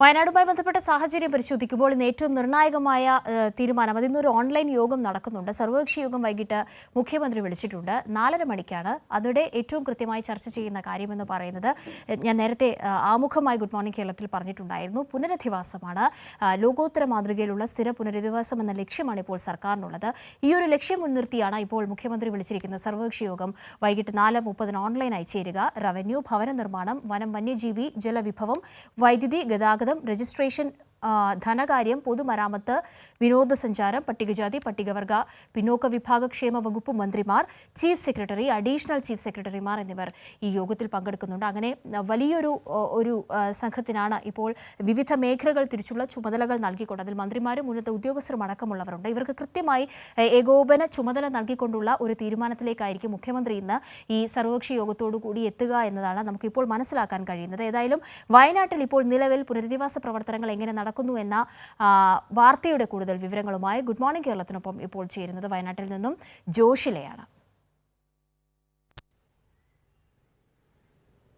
വയനാടുമായി ബന്ധപ്പെട്ട സാഹചര്യം പരിശോധിക്കുമ്പോൾ ഇന്ന് ഏറ്റവും നിർണായകമായ തീരുമാനം അതിൽ നിന്നൊരു ഓൺലൈൻ യോഗം നടക്കുന്നുണ്ട്. സർവകക്ഷി യോഗം വൈകിട്ട് മുഖ്യമന്ത്രി വിളിച്ചിട്ടുണ്ട്. നാലര മണിക്കാണ് അതിടെ ഏറ്റവും കൃത്യമായി ചർച്ച ചെയ്യുന്ന കാര്യമെന്ന് പറയുന്നത്. ഞാൻ നേരത്തെ ആമുഖമായി ഗുഡ് മോർണിംഗ് കേരളത്തിൽ പറഞ്ഞിട്ടുണ്ടായിരുന്നു. പുനരധിവാസമാണ്. ലോകോത്തര മാതൃകയിലുള്ള സ്ഥിര പുനരധിവാസം എന്ന ലക്ഷ്യമാണ് ഇപ്പോൾ സർക്കാരിനുള്ളത്. ഈ ഒരു ലക്ഷ്യം മുൻനിർത്തിയാണ് ഇപ്പോൾ മുഖ്യമന്ത്രി വിളിച്ചിരിക്കുന്ന സർവകക്ഷി യോഗം വൈകിട്ട് നാല് മുപ്പതിന് ഓൺലൈനായി ചേരുക. റവന്യൂ ഭവന നിർമ്മാണം വനം വന്യജീവി ജലവിഭവം വൈദ്യുതി ഗതാഗതം രജിസ്ട്രേഷൻ ആ, ധനകാര്യം പൊതുമരാമത്ത് വിനോദസഞ്ചാരം പട്ടികജാതി പട്ടികവർഗ പിന്നോക്ക വിഭാഗക്ഷേമ വകുപ്പ് മന്ത്രിമാർ ചീഫ് സെക്രട്ടറി അഡീഷണൽ ചീഫ് സെക്രട്ടറിമാർ എന്നിവർ ഈ യോഗത്തിൽ പങ്കെടുക്കുന്നുണ്ട്. അങ്ങനെ വലിയൊരു ഒരു സംഘത്തിനാണ് ഇപ്പോൾ വിവിധ മേഖലകൾ തിരിച്ചുള്ള ചുമതലകൾ നൽകിക്കൊണ്ട് അതിൽ മന്ത്രിമാരും ഉന്നത ഉദ്യോഗസ്ഥരും അടക്കമുള്ളവരുണ്ട്. ഇവർക്ക് കൃത്യമായി ഏകോപന ചുമതല നൽകിക്കൊണ്ടുള്ള ഒരു തീരുമാനത്തിലേക്കായിരിക്കും മുഖ്യമന്ത്രി ഇന്ന് ഈ സർവകക്ഷി യോഗത്തോടു കൂടി എത്തുക എന്നതാണ് നമുക്കിപ്പോൾ മനസ്സിലാക്കാൻ കഴിയുന്നത്. ഏതായാലും വയനാട്ടിൽ ഇപ്പോൾ നിലവിൽ പുനരധിവാസ പ്രവർത്തനങ്ങൾ എങ്ങനെ ആ, വാർത്തയുടെ കൂടുതൽ വിവരങ്ങളുമായി ഗുഡ് മോർണിംഗ് കേരളത്തിനൊപ്പം ഇപ്പോൾ ചേരുന്നത് വയനാട്ടിൽ നിന്നും ജോഷിലയാണ്.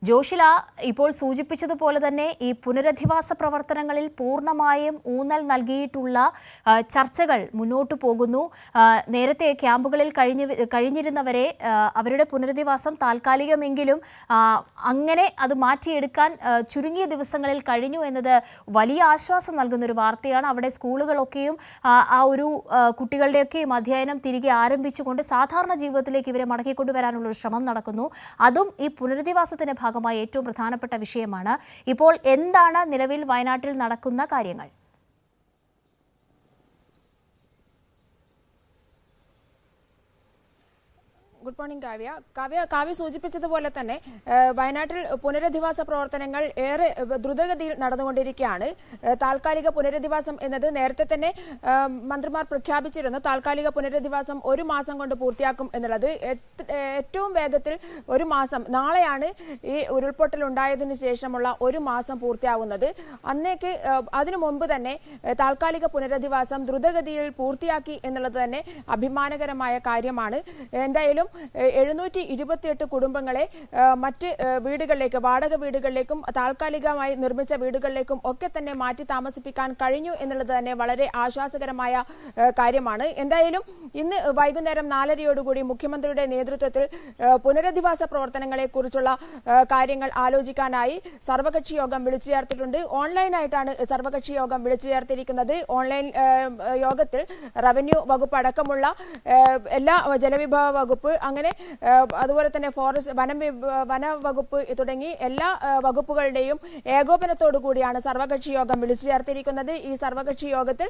ജോഷില ഇപ്പോൾ സൂചിപ്പിച്ചതുപോലെ തന്നെ ഈ പുനരധിവാസ പ്രവർത്തനങ്ങളിൽ പൂർണമായും ഊന്നൽ നൽകിയിട്ടുള്ള ചർച്ചകൾ മുന്നോട്ടു പോകുന്നു. നേരത്തെ ക്യാമ്പുകളിൽ കഴിഞ്ഞ് കഴിഞ്ഞിരുന്നവരെ അവരുടെ പുനരധിവാസം താൽക്കാലികമെങ്കിലും അങ്ങനെ അത് മാറ്റിയെടുക്കാൻ ചുരുങ്ങിയ ദിവസങ്ങളിൽ കഴിഞ്ഞു എന്നത് വലിയ ആശ്വാസം നൽകുന്ന ഒരു വാർത്തയാണ്. അവിടെ സ്കൂളുകളൊക്കെയും ആ, ഒരു കുട്ടികളുടെയൊക്കെയും അധ്യയനം തിരികെ ആരംഭിച്ചുകൊണ്ട് സാധാരണ ജീവിതത്തിലേക്ക് ഇവരെ മടക്കിക്കൊണ്ടുവരാനുള്ള ഒരു ശ്രമം നടക്കുന്നു. അതും ഈ പുനരധിവാസത്തിന്റെ ഭാഗമായി ഏറ്റവും പ്രധാനപ്പെട്ട വിഷയമാണ് ഇപ്പോൾ എന്താണ് നിലവിൽ വയനാട്ടിൽ നടക്കുന്ന കാര്യങ്ങൾ? Good morning Kavya. Kavya Kavya സൂചിപ്പിച്ചതുപോലെ തന്നെ വയനാട്ടിൽ പുനരധിവാസ പ്രവർത്തനങ്ങൾ ഏറെ ദ്രുതഗതിയിൽ നടന്നുകൊണ്ടിരിക്കുകയാണ്. താൽക്കാലിക പുനരധിവാസം എന്നത് നേരത്തെ തന്നെ മന്ത്രിമാർ പ്രഖ്യാപിച്ചിരുന്നു. താൽക്കാലിക പുനരധിവാസം ഒരു മാസം കൊണ്ട് പൂർത്തിയാക്കും എന്നുള്ളത്. ഏറ്റവും വേഗത്തിൽ ഒരു മാസം നാളെയാണ് ഈ ഉരുൾപൊട്ടൽ ഉണ്ടായതിന് ശേഷമുള്ള ഒരു മാസം പൂർത്തിയാവുന്നത്. അന്നേക്ക് അതിനു മുമ്പ് തന്നെ താൽക്കാലിക പുനരധിവാസം ദ്രുതഗതിയിൽ പൂർത്തിയാക്കി എന്നുള്ളത് തന്നെ അഭിമാനകരമായ കാര്യമാണ്. എന്തായാലും എഴുന്നൂറ്റി ഇരുപത്തിയെട്ട് കുടുംബങ്ങളെ മറ്റ് വീടുകളിലേക്ക് വാടക വീടുകളിലേക്കും താൽക്കാലികമായി നിർമ്മിച്ച വീടുകളിലേക്കും ഒക്കെ തന്നെ മാറ്റി താമസിപ്പിക്കാൻ കഴിഞ്ഞു എന്നുള്ളത് തന്നെ വളരെ ആശ്വാസകരമായ കാര്യമാണ്. എന്തായാലും ഇന്ന് വൈകുന്നേരം നാലരയോടുകൂടി മുഖ്യമന്ത്രിയുടെ നേതൃത്വത്തിൽ പുനരധിവാസ പ്രവർത്തനങ്ങളെ കുറിച്ചുള്ള കാര്യങ്ങൾ ആലോചിക്കാനായി സർവകക്ഷി യോഗം വിളിച്ചു ചേർത്തിട്ടുണ്ട്. ഓൺലൈനായിട്ടാണ് സർവകക്ഷി യോഗം വിളിച്ചു ചേർത്തിരിക്കുന്നത്. ഓൺലൈൻ യോഗത്തിൽ റവന്യൂ വകുപ്പ് അടക്കമുള്ള എല്ലാ ജലവിഭവ വകുപ്പ് അങ്ങനെ അതുപോലെ തന്നെ ഫോറസ്റ്റ് വനം വനവകുപ്പ് തുടങ്ങി എല്ലാ വകുപ്പുകളുടെയും ഏകോപനത്തോടു കൂടിയാണ് സർവകക്ഷി യോഗം വിളിച്ചു ചേർത്തിരിക്കുന്നത്. ഈ സർവകക്ഷി യോഗത്തിൽ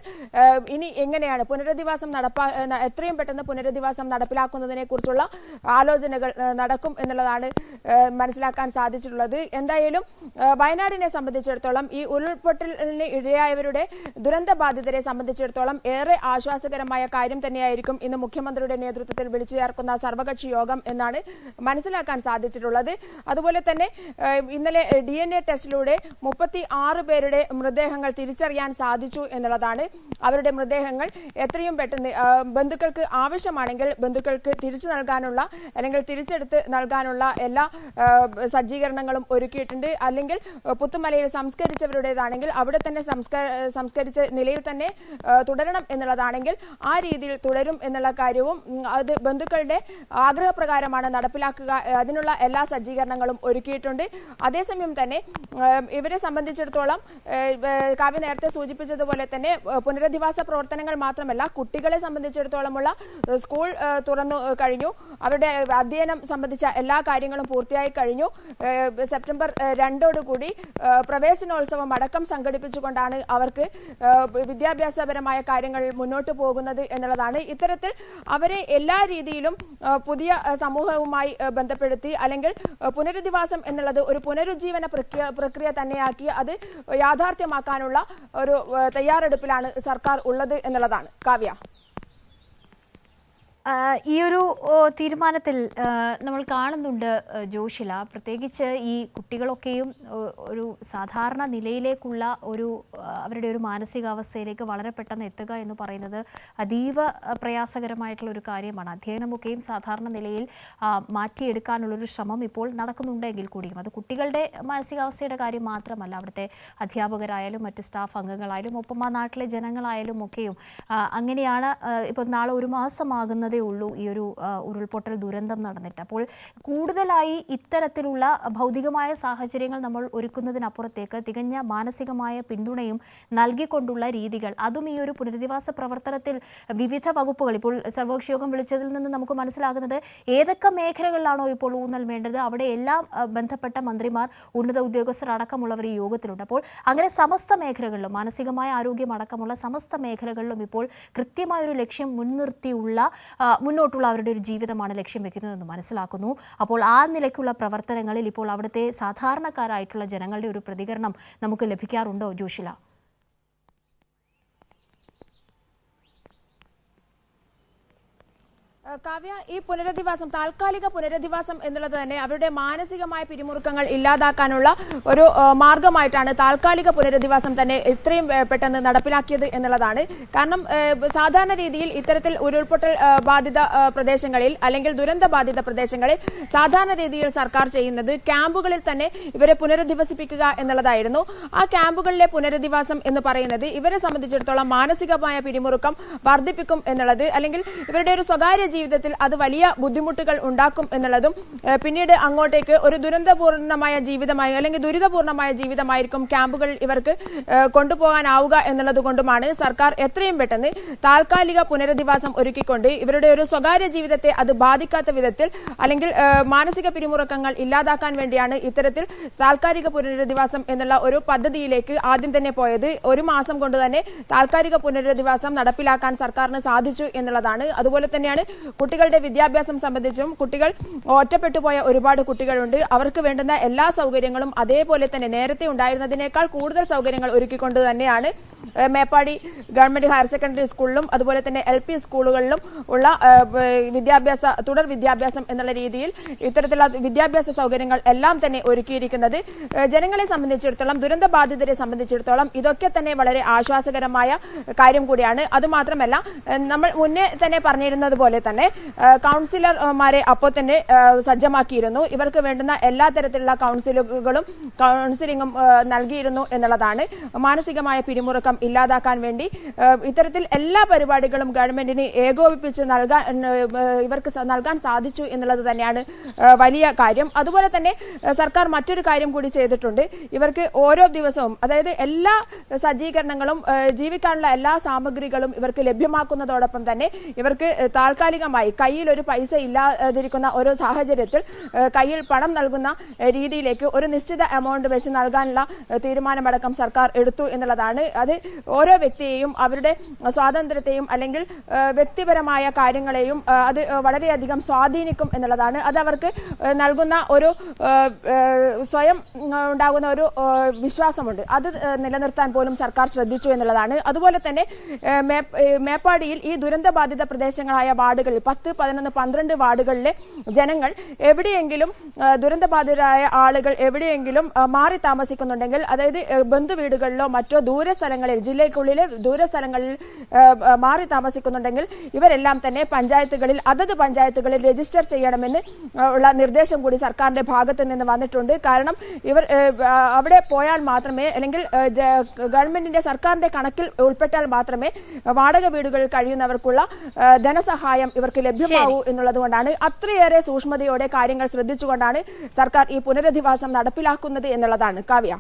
ഇനി എങ്ങനെയാണ് പുനരധിവാസം നടപ്പാ എത്രയും പെട്ടെന്ന് പുനരധിവാസം നടപ്പിലാക്കുന്നതിനെ കുറിച്ചുള്ള ആലോചനകൾ നടക്കും എന്നുള്ളതാണ് മനസ്സിലാക്കാൻ സാധിച്ചിട്ടുള്ളത്. എന്തായാലും വയനാടിനെ സംബന്ധിച്ചിടത്തോളം ഈ ഉരുൾപൊട്ടലിന് ഇഴയായവരുടെ ദുരന്ത ബാധിതരെ സംബന്ധിച്ചിടത്തോളം ഏറെ ആശ്വാസകരമായ കാര്യം തന്നെയായിരിക്കും ഇന്ന് മുഖ്യമന്ത്രിയുടെ നേതൃത്വത്തിൽ വിളിച്ചു ചേർക്കുന്ന സർവകക്ഷി യോഗം എന്നാണ് മനസ്സിലാക്കാൻ സാധിച്ചിട്ടുള്ളത്. അതുപോലെ തന്നെ ഇന്നലെ ഡി എൻ എ ടെസ്റ്റിലൂടെ മുപ്പത്തി ആറ് പേരുടെ മൃതദേഹങ്ങൾ തിരിച്ചറിയാൻ സാധിച്ചു എന്നുള്ളതാണ് അവരുടെ മൃതദേഹങ്ങൾ. എത്രയും പെട്ടെന്ന് ബന്ധുക്കൾക്ക് ആവശ്യമാണെങ്കിൽ ബന്ധുക്കൾക്ക് തിരിച്ചു നൽകാനുള്ള അല്ലെങ്കിൽ തിരിച്ചെടുത്ത് നൽകാനുള്ള എല്ലാ സജ്ജീകരണങ്ങളും ഒരുക്കിയിട്ടുണ്ട്. അല്ലെങ്കിൽ പുത്തുമലയിൽ സംസ്കരിച്ചവരുടേതാണെങ്കിൽ അവിടെ തന്നെ സംസ്കരിച്ച നിലയിൽ തന്നെ തുടരണം എന്നുള്ളതാണെങ്കിൽ ആ രീതിയിൽ തുടരും എന്നുള്ള കാര്യവും അത് ബന്ധുക്കളുടെ ആഗ്രഹപ്രകാരമാണ് നടപ്പിലാക്കുക അതിനുള്ള എല്ലാ സജ്ജീകരണങ്ങളും ഒരുക്കിയിട്ടുണ്ട്. അതേസമയം തന്നെ ഇവരെ സംബന്ധിച്ചിടത്തോളം കാവ്യ നേരത്തെ സൂചിപ്പിച്ചതുപോലെ തന്നെ പുനരധിവാസ പ്രവർത്തനങ്ങൾ മാത്രമല്ല കുട്ടികളെ സംബന്ധിച്ചിടത്തോളമുള്ള സ്കൂൾ തുറന്നു കഴിഞ്ഞു. അവരുടെ അധ്യയനം സംബന്ധിച്ച എല്ലാ കാര്യങ്ങളും പൂർത്തിയായി കഴിഞ്ഞു. സെപ്റ്റംബർ രണ്ടോടുകൂടി പ്രവേശനോത്സവം അടക്കം സംഘടിപ്പിച്ചുകൊണ്ടാണ് അവർക്ക് വിദ്യാഭ്യാസപരമായ കാര്യങ്ങൾ മുന്നോട്ട് പോകുന്നത് എന്നുള്ളതാണ്. ഇത്തരത്തിൽ അവരെ എല്ലാ രീതിയിലും പുതിയ സമൂഹവുമായി ബന്ധപ്പെടുത്തി അല്ലെങ്കിൽ പുനരധിവാസം എന്നുള്ളത് ഒരു പുനരുജ്ജീവന പ്രക്രിയ പ്രക്രിയ തന്നെയാക്കി അത് യാഥാർത്ഥ്യമാക്കാനുള്ള ഒരു തയ്യാറെടുപ്പിലാണ് സർക്കാർ ഉള്ളത് എന്നുള്ളതാണ്. കാവ്യ. ഈ ഒരു തീരുമാനത്തിൽ നമ്മൾ കാണുന്നുണ്ട് ജോഷില. പ്രത്യേകിച്ച് ഈ കുട്ടികളൊക്കെയും ഒരു സാധാരണ നിലയിലേക്കുള്ള ഒരു അവരുടെ ഒരു മാനസികാവസ്ഥയിലേക്ക് വളരെ പെട്ടെന്ന് എത്തുക എന്ന് പറയുന്നത് അതീവ പ്രയാസകരമായിട്ടുള്ള ഒരു കാര്യമാണ്. അധ്യയനമൊക്കെയും സാധാരണ നിലയിൽ മാറ്റിയെടുക്കാനുള്ളൊരു ശ്രമം ഇപ്പോൾ നടക്കുന്നുണ്ടെങ്കിൽ കൂടിയും. അത് കുട്ടികളുടെ മാനസികാവസ്ഥയുടെ കാര്യം മാത്രമല്ല അവിടുത്തെ അധ്യാപകരായാലും മറ്റ് സ്റ്റാഫ് അംഗങ്ങളായാലും ഒപ്പം ആ നാട്ടിലെ ജനങ്ങളായാലും ഒക്കെയും അങ്ങനെയാണ് ഇപ്പോൾ നാളെ ഒരു മാസമാകുന്നതേ ഉള്ളൂ ഈ ഒരു ഉരുൾപൊട്ടൽ ദുരന്തം നടന്നിട്ട്. അപ്പോൾ കൂടുതലായി ഇത്തരത്തിലുള്ള ഭൗതികമായ സാഹചര്യങ്ങൾ നമ്മൾ ഒരുക്കുന്നതിനപ്പുറത്തേക്ക് തികഞ്ഞ മാനസികമായ പിന്തുണയും നൽകിക്കൊണ്ടുള്ള രീതികൾ അതും ഈ ഒരു പുനരധിവാസ പ്രവർത്തനത്തിൽ വിവിധ വകുപ്പുകൾ ഇപ്പോൾ സർവകക്ഷിയോഗം വിളിച്ചതിൽ നിന്ന് നമുക്ക് മനസ്സിലാകുന്നത് ഏതൊക്കെ മേഖലകളിലാണോ ഇപ്പോൾ ഊന്നൽ വേണ്ടത് അവിടെ എല്ലാം ബന്ധപ്പെട്ട മന്ത്രിമാർ ഉന്നത ഉദ്യോഗസ്ഥർ അടക്കമുള്ളവർ ഈ യോഗത്തിലുണ്ട്. അപ്പോൾ അങ്ങനെ സമസ്ത മേഖലകളിലും മാനസികമായ ആരോഗ്യം അടക്കമുള്ള സമസ്ത മേഖലകളിലും ഇപ്പോൾ കൃത്യമായൊരു ലക്ഷ്യം മുൻനിർത്തിയുള്ള മുന്നോട്ടുള്ള അവരുടെ ഒരു ജീവിതമാണ് ലക്ഷ്യം വെക്കുന്നതെന്ന് മനസ്സിലാക്കുന്നു. അപ്പോൾ ആ നിലയ്ക്കുള്ള പ്രവർത്തനങ്ങളിൽ ഇപ്പോൾ അവിടുത്തെ സാധാരണക്കാരായിട്ടുള്ള ജനങ്ങളുടെ ഒരു പ്രതികരണം നമുക്ക് ലഭിക്കാറുണ്ടോ ജോഷില? കാവ്യ ഈ പുനരധിവാസം താൽക്കാലിക പുനരധിവാസം എന്നുള്ളത് തന്നെ അവരുടെ മാനസികമായ പിരിമുറുക്കങ്ങൾ ഇല്ലാതാക്കാനുള്ള ഒരു മാർഗമായിട്ടാണ് താൽക്കാലിക പുനരധിവാസം തന്നെ ഇത്രയും പെട്ടെന്ന് നടപ്പിലാക്കിയത് എന്നുള്ളതാണ്. കാരണം സാധാരണ രീതിയിൽ ഇത്തരത്തിൽ ഉരുൾപൊട്ടൽ ബാധിത പ്രദേശങ്ങളിൽ അല്ലെങ്കിൽ ദുരന്ത ബാധിത പ്രദേശങ്ങളിൽ സാധാരണ രീതിയിൽ സർക്കാർ ചെയ്യുന്നത് ക്യാമ്പുകളിൽ തന്നെ ഇവരെ പുനരധിവസിപ്പിക്കുക എന്നുള്ളതായിരുന്നു. ആ ക്യാമ്പുകളിലെ പുനരധിവാസം എന്ന് പറയുന്നത് ഇവരെ സംബന്ധിച്ചിടത്തോളം മാനസികമായ പിരിമുറുക്കം വർദ്ധിപ്പിക്കും എന്നുള്ളത് അല്ലെങ്കിൽ ഇവരുടെ ഒരു സ്വകാര്യ ജീവിതത്തിൽ അത് വലിയ ബുദ്ധിമുട്ടുകൾ ഉണ്ടാക്കും എന്നുള്ളതും പിന്നീട് അങ്ങോട്ടേക്ക് ഒരു ദുരന്തപൂർണമായ ജീവിതമായി അല്ലെങ്കിൽ ദുരിതപൂർണമായ ജീവിതമായിരിക്കും ക്യാമ്പുകൾ ഇവർക്ക് കൊണ്ടുപോകാനാവുക എന്നുള്ളത് കൊണ്ടുമാണ് സർക്കാർ എത്രയും പെട്ടെന്ന് താൽക്കാലിക പുനരധിവാസം ഒരുക്കിക്കൊണ്ട് ഇവരുടെ ഒരു സ്വകാര്യ ജീവിതത്തെ അത് ബാധിക്കാത്ത വിധത്തിൽ അല്ലെങ്കിൽ മാനസിക പിരിമുറുക്കങ്ങൾ ഇല്ലാതാക്കാൻ വേണ്ടിയാണ് ഇത്തരത്തിൽ താൽക്കാലിക പുനരധിവാസം എന്നുള്ള ഒരു പദ്ധതിയിലേക്ക് ആദ്യം തന്നെ പോയത്. ഒരു മാസം കൊണ്ട് തന്നെ താൽക്കാലിക പുനരധിവാസം നടപ്പിലാക്കാൻ സർക്കാരിന് സാധിച്ചു എന്നുള്ളതാണ്. അതുപോലെ തന്നെയാണ് കുട്ടികളുടെ വിദ്യാഭ്യാസം സംബന്ധിച്ചും കുട്ടികൾ ഒറ്റപ്പെട്ടു പോയ ഒരുപാട് കുട്ടികളുണ്ട്. അവർക്ക് വേണ്ടുന്ന എല്ലാ സൗകര്യങ്ങളും അതേപോലെ തന്നെ നേരത്തെ ഉണ്ടായിരുന്നതിനേക്കാൾ കൂടുതൽ സൗകര്യങ്ങൾ ഒരുക്കിക്കൊണ്ട് തന്നെയാണ് മേപ്പാടി ഗവൺമെന്റ് ഹയർ സെക്കൻഡറി സ്കൂളിലും അതുപോലെ തന്നെ എൽ പി സ്കൂളുകളിലും ഉള്ള വിദ്യാഭ്യാസ തുടർ വിദ്യാഭ്യാസം എന്നുള്ള രീതിയിൽ ഇത്തരത്തിലുള്ള വിദ്യാഭ്യാസ സൗകര്യങ്ങൾ എല്ലാം തന്നെ ഒരുക്കിയിരിക്കുന്നത്. ജനങ്ങളെ സംബന്ധിച്ചിടത്തോളം ദുരന്ത ബാധിതരെ സംബന്ധിച്ചിടത്തോളം ഇതൊക്കെ തന്നെ വളരെ ആശ്വാസകരമായ കാര്യം കൂടിയാണ്. അതുമാത്രമല്ല നമ്മൾ മുന്നേ തന്നെ പറഞ്ഞിരുന്നത് പോലെ തന്നെ കൗൺസിലർമാരെ അപ്പോൾ തന്നെ സജ്ജമാക്കിയിരുന്നു. ഇവർക്ക് വേണ്ടുന്ന എല്ലാ തരത്തിലുള്ള കൗൺസിലുകളും കൗൺസിലിംഗും നൽകിയിരുന്നു എന്നുള്ളതാണ്. മാനസികമായ പിരിമുറുക്കം ഇല്ലാതാക്കാൻ വേണ്ടി ഇത്തരത്തിൽ എല്ലാ പരിപാടികളും ഗവൺമെന്റിന് ഏകോപിപ്പിച്ച് നൽകാൻ ഇവർക്ക് നൽകാൻ സാധിച്ചു എന്നുള്ളത് തന്നെയാണ് വലിയ കാര്യം. അതുപോലെ തന്നെ സർക്കാർ മറ്റൊരു കാര്യം കൂടി ചെയ്തിട്ടുണ്ട്. ഇവർക്ക് ഓരോ ദിവസവും അതായത് എല്ലാ സജ്ജീകരണങ്ങളും ജീവിക്കാനുള്ള എല്ലാ സാമഗ്രികളും ഇവർക്ക് ലഭ്യമാക്കുന്നതോടൊപ്പം തന്നെ ഇവർക്ക് താൽക്കാലികമായി കയ്യിൽ ഒരു പൈസ ഇല്ലാതിരിക്കുന്ന ഒരു സാഹചര്യത്തിൽ കയ്യിൽ പണം നൽകുന്ന രീതിയിലേക്ക് ഒരു നിശ്ചിത എമൗണ്ട് വെച്ച് നൽകാനുള്ള തീരുമാനമടക്കം സർക്കാർ എടുത്തു എന്നുള്ളതാണ്. അത് ഓരോ വ്യക്തിയെയും അവരുടെ സ്വാതന്ത്ര്യത്തെയും അല്ലെങ്കിൽ വ്യക്തിപരമായ കാര്യങ്ങളെയും അത് വളരെയധികം സ്വാധീനിക്കും എന്നുള്ളതാണ്. അത് അവർക്ക് നൽകുന്ന ഒരു സ്വയം ഉണ്ടാകുന്ന ഒരു വിശ്വാസമുണ്ട്. അത് നിലനിർത്താൻ പോലും സർക്കാർ ശ്രദ്ധിച്ചു എന്നുള്ളതാണ്. അതുപോലെ തന്നെ മേപ്പാടിയിൽ ഈ ദുരന്ത ബാധിത പ്രദേശങ്ങളായ വാർഡുകളിൽ പത്ത് പതിനൊന്ന് പന്ത്രണ്ട് വാർഡുകളിലെ ജനങ്ങൾ എവിടെയെങ്കിലും ദുരന്ത ദുരന്തബാധിതരായ ആളുകൾ എവിടെയെങ്കിലും മാറി താമസിക്കുന്നുണ്ടെങ്കിൽ അതായത് ബന്ധുവീടുകളിലോ മറ്റോ ദൂര സ്ഥലങ്ങളിൽ ജില്ലയ്ക്കുള്ളിലെ ദൂര സ്ഥലങ്ങളിൽ മാറി താമസിക്കുന്നുണ്ടെങ്കിൽ ഇവരെല്ലാം തന്നെ പഞ്ചായത്തുകളിൽ അതത് പഞ്ചായത്തുകളിൽ രജിസ്റ്റർ ചെയ്യണമെന്ന് ഉള്ള നിർദ്ദേശം കൂടി സർക്കാരിന്റെ ഭാഗത്ത് നിന്ന് വന്നിട്ടുണ്ട്. കാരണം ഇവർ അവിടെ പോയാൽ മാത്രമേ അല്ലെങ്കിൽ ഗവൺമെന്റിന്റെ സർക്കാരിന്റെ കണക്കിൽ ഉൾപ്പെട്ടാൽ മാത്രമേ വാടക വീടുകളിൽ കഴിയുന്നവർക്കുള്ള ധനസഹായം ഇവർക്ക് ലഭ്യമാവൂ എന്നുള്ളതുകൊണ്ടാണ് അത്രയേറെ സൂക്ഷ്മതയോടെ കാര്യങ്ങൾ ശ്രദ്ധിച്ചുകൊണ്ടാണ് സർക്കാർ ഈ പുനരധിവാസം നടപ്പിലാക്കുന്നത് എന്നുള്ളതാണ്. കാവ്യ.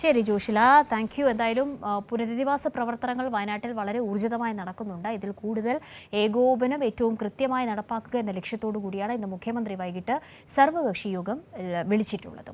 ശരി ജോഷില. താങ്ക് യു എന്തായാലും പുനരധിവാസ പ്രവർത്തനങ്ങൾ വയനാട്ടിൽ വളരെ ഊർജിതമായി നടക്കുന്നുണ്ട്. ഇതിൽ കൂടുതൽ ഏകോപനം ഏറ്റവും കൃത്യമായി നടപ്പാക്കുക എന്ന ലക്ഷ്യത്തോടു കൂടിയാണ് ഇന്ന് മുഖ്യമന്ത്രി വൈകിട്ട് സർവകക്ഷി യോഗം വിളിച്ചിട്ടുള്ളത്.